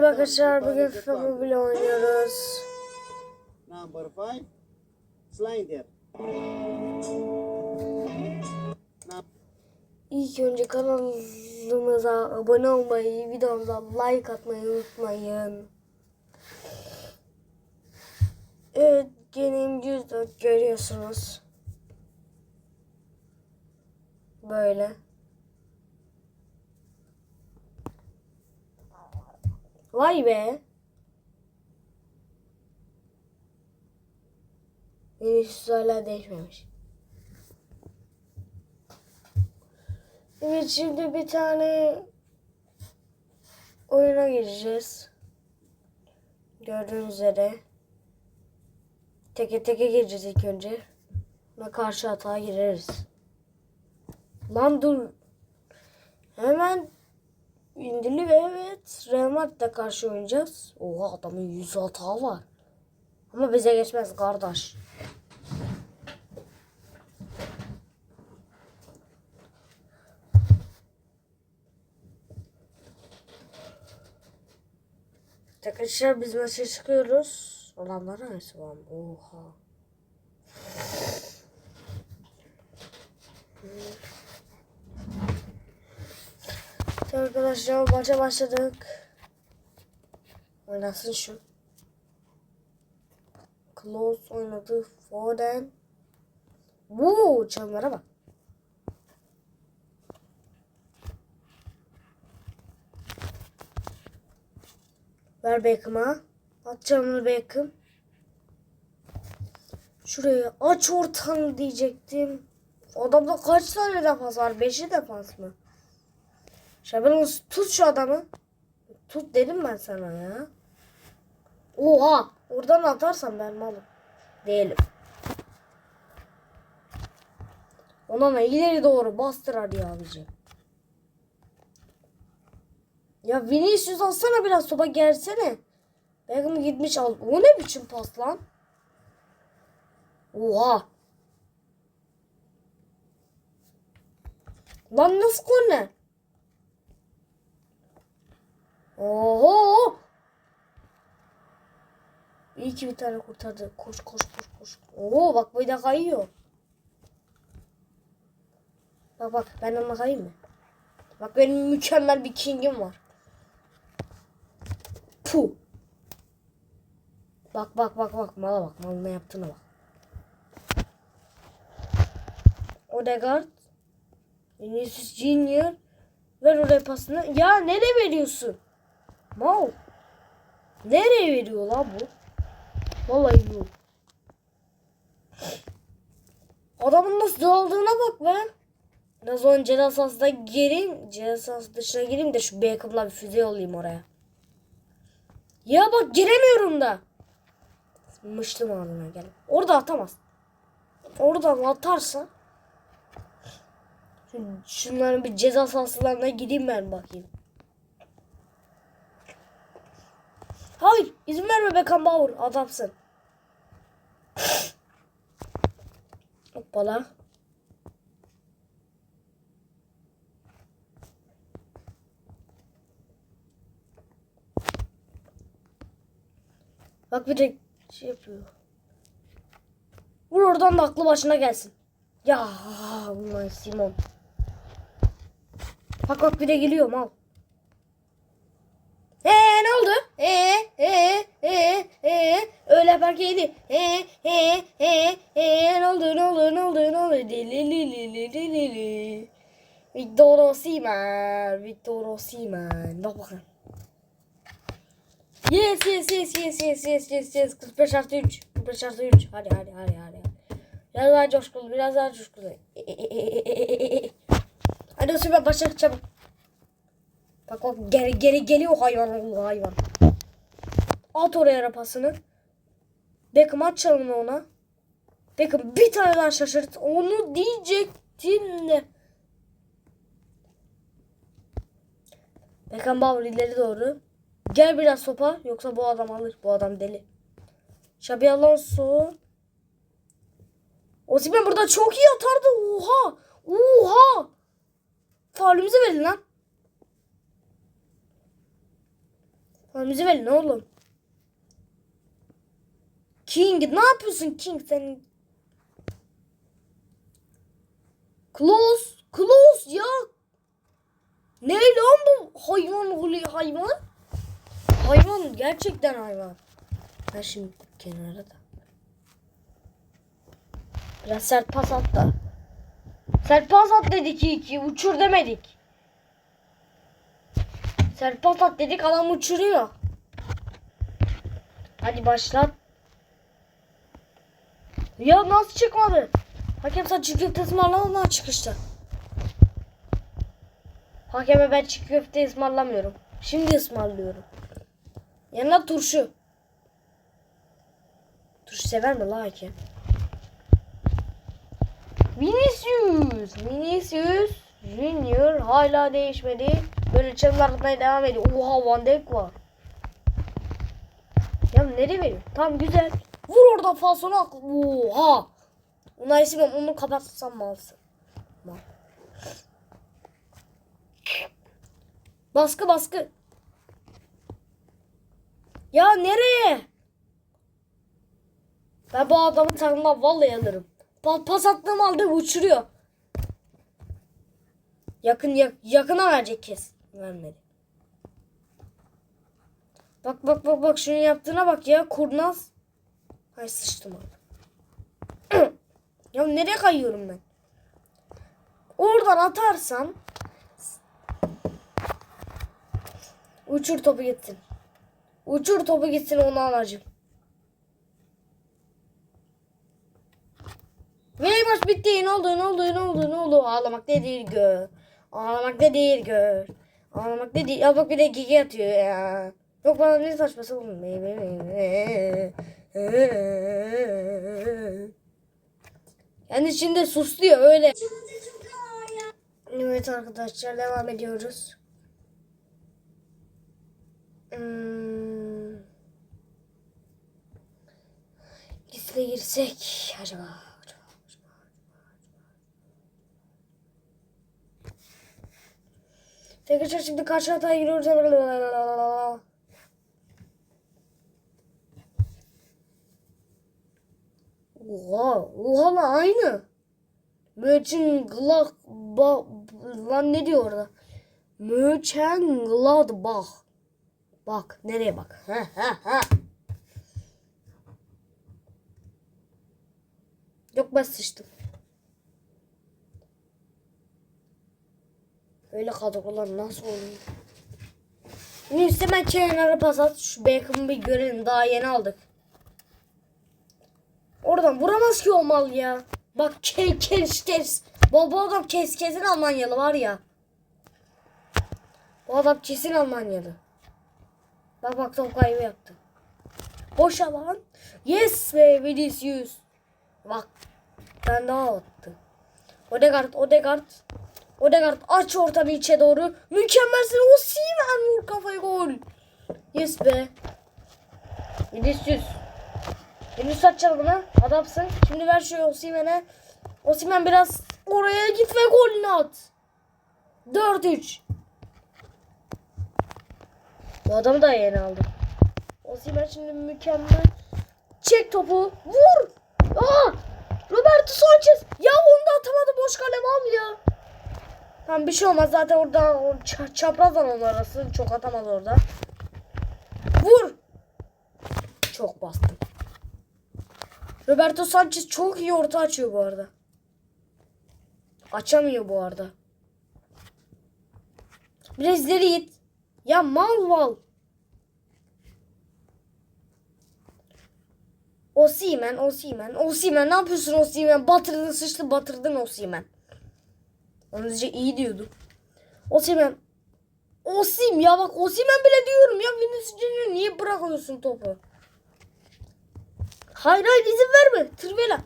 Merhaba arkadaşlar bugün FIFA Mobile oynuyoruz. Number five, Slider. İlk önce kanalımıza abone olmayı, videomuza like atmayı unutmayın. Evet, benim 104 görüyorsunuz. Böyle. Vay be. Vinicius hala değişmemiş. Evet şimdi bir tane oyuna gireceğiz. Gördüğünüz üzere. Teke teke gireceğiz ilk önce. Ve karşı hata gireriz. Lan dur. Hemen indili ve evet Real Madrid'e karşı oynayacağız. Oha adamın 100 hata var. Ama bize geçmez kardeş. Arkadaşlar biz maça çıkıyoruz. Adamlar hangisi var? Oha. Arkadaşlar maça başladık. Oynasın şu. Close oynadı. Foden. Woo, çalımlara bak. Ver Beckham'a. At canını Beckham. Şuraya aç ortanı diyecektim. Adamda kaç tane defans var? Beşi defans mı? Şaban tut şu adamı. Tut dedim ben sana ya. Oha! Oradan atarsam ben malım. Değilim. Ona ileri doğru bastır hadi abicim. Ya Vinicius alsana biraz soba gelsene. Beckham gitmiş al. O ne biçim pas lan? Oha. Lan nasıl korner? Oho. İyi ki bir tane kurtardı. Koş koş koş koş. Oo bak bu da kayıyor. Bak bak ben ona kayayım mı? Bak benim mükemmel bir king'im var. Puh. Bak bak bak bak mala bak mal ne yaptığına bak. Odegaard. Vinicius Junior. Ver oraya pasını. Ya nereye veriyorsun? Mal. Nereye veriyor lan bu? Vallahi bu. Adamın nasıl dağıldığına bak be. Biraz önce ceza gireyim. Ceza dışına gireyim de şu Beckham'la bir füze yollayayım oraya. Ya bak giremiyorum da. Mıştım ağzına gel. Orada atamaz. Oradan atarsa. Şunların bir ceza sahasılarına gideyim ben bakayım. Hayır izin verme Beckham Bauer adamsın. Hoppala. Bak bir de şey yapıyor. Vur oradan da aklı başına gelsin. Ya ulan Simon. Bak bak bir de geliyor mal. Eee ne oldu? Eee eee eee eee öyle yaparken yedi. Eee eee eee eee ne oldu ne oldu ne oldu ne oldu? Li li li li li li li li. Victor Osimhen, Victor Osimhen. Bak bakın. Yes yes yes yes yes yes yes yes 45 artı 3 45 artı 3 hadi hadi hadi hadi biraz daha coşkulu biraz daha coşkulu hadi Osimhen başla çabuk bak bak geri geri geliyor hayvan oğlu hayvan at oraya rapasını Beckham at çalımını ona Beckham bir tane daha şaşırt onu diyecektin de Beckham Bauer ileri doğru Gel biraz sopa yoksa bu adam alır. Bu adam deli. Xabi Alonso. Osimhen burada çok iyi atardı. Oha. Oha. Faulümüzü verin lan. Bizi verin oğlum. King ne yapıyorsun King sen? Close. Close ya. Ne lan bu hayvan oluyor hayvan? Hayvan gerçekten hayvan. Ben şimdi kenara da. Biraz sert pas at da. Sert pas at dedik iyi ki uçur demedik. Sert pas at dedik adam uçuruyor. Hadi başlat. Ya nasıl çıkmadı? Hakem sen çiğ köfte ısmarlamadan çıkışta. Hakeme ben çiğ köfte ısmarlamıyorum. Şimdi ısmarlıyorum. Yanına turşu. Turşu sever mi la hakem? Vinicius. Vinicius Junior hala değişmedi. Böyle çalımlarına devam ediyor. Oha Van Dijk var. Ya nereye veriyor? Tamam güzel. Vur orada falsonu ak. Oha. Onlar isim onu kapatsam mı alsın? Baskı baskı. Ya nereye? Ben bu adamın tanrına vallahi alırım. Pa pas attığım halde uçuruyor. Yakın yak yakına verecek kes. Vermedi. Bak bak bak bak şunu yaptığına bak ya kurnaz. Ay sıçtım abi. ya nereye kayıyorum ben? Oradan atarsam uçur topu gitsin. Uçur topu gitsin onu alacağım. Ve maç bitti. Ne oldu? Ne oldu? Ne oldu? Ne oldu? Ağlamak ne değil gör. Ağlamak ne değil gör. Ağlamak ne değil. Ya bak bir de gigi atıyor ya. Yok bana ne saçması oğlum. Yani içinde susluyor öyle. Evet arkadaşlar devam ediyoruz. Hmm. Gizle girsek acaba? Tekrar şimdi karşı hataya giriyoruz. Oha, oha lan aynı. Mönchengladbach ba, lan ne diyor orada? Mönchengladbach. Bak nereye bak? Ha ha ha. Yok ben sıçtım. Öyle kadrolar nasıl oluyor? Neyse ben kenara pas at. Şu Beckham'ı bir görelim. Daha yeni aldık. Oradan vuramaz ki o mal ya. Bak ke kes kes. Bu, bu adam kes kesin Almanyalı var ya. Bu adam kesin Almanyalı. Bak bak top kaybı yaptı. Boş alan. Yes be Vinicius. Bak. Ben daha attı. Odegaard, Odegaard. Odegaard aç ortanı içe doğru. Mükemmelsin. O Simen vur kafayı gol. Yes be. Vinicius. Vinicius atacağım buna. Adamsın. Şimdi ver şu Osimhen'e. Osimhen biraz oraya git ve golünü at. 4-3. Bu adamı da yeni aldım. Osimhen şimdi mükemmel. Çek topu. Vur. Aa! Roberto Sanchez. Ya onu da atamadı. Boş kalem al ya. Tamam bir şey olmaz. Zaten orada çaprazdan onun arası. Çok atamaz orada. Vur. Çok bastım. Roberto Sanchez çok iyi orta açıyor bu arada. Açamıyor bu arada. Biraz ileri git. Ya mal mal. Osimen, Osimen, Osimen ne yapıyorsun Osimen? Batırdın sıçtı batırdın Osimen. Önce iyi diyordu. Osimen. Osim ya bak Osimen bile diyorum ya Vinicius Junior niye bırakıyorsun topu? Hayır hayır izin verme. Trivela.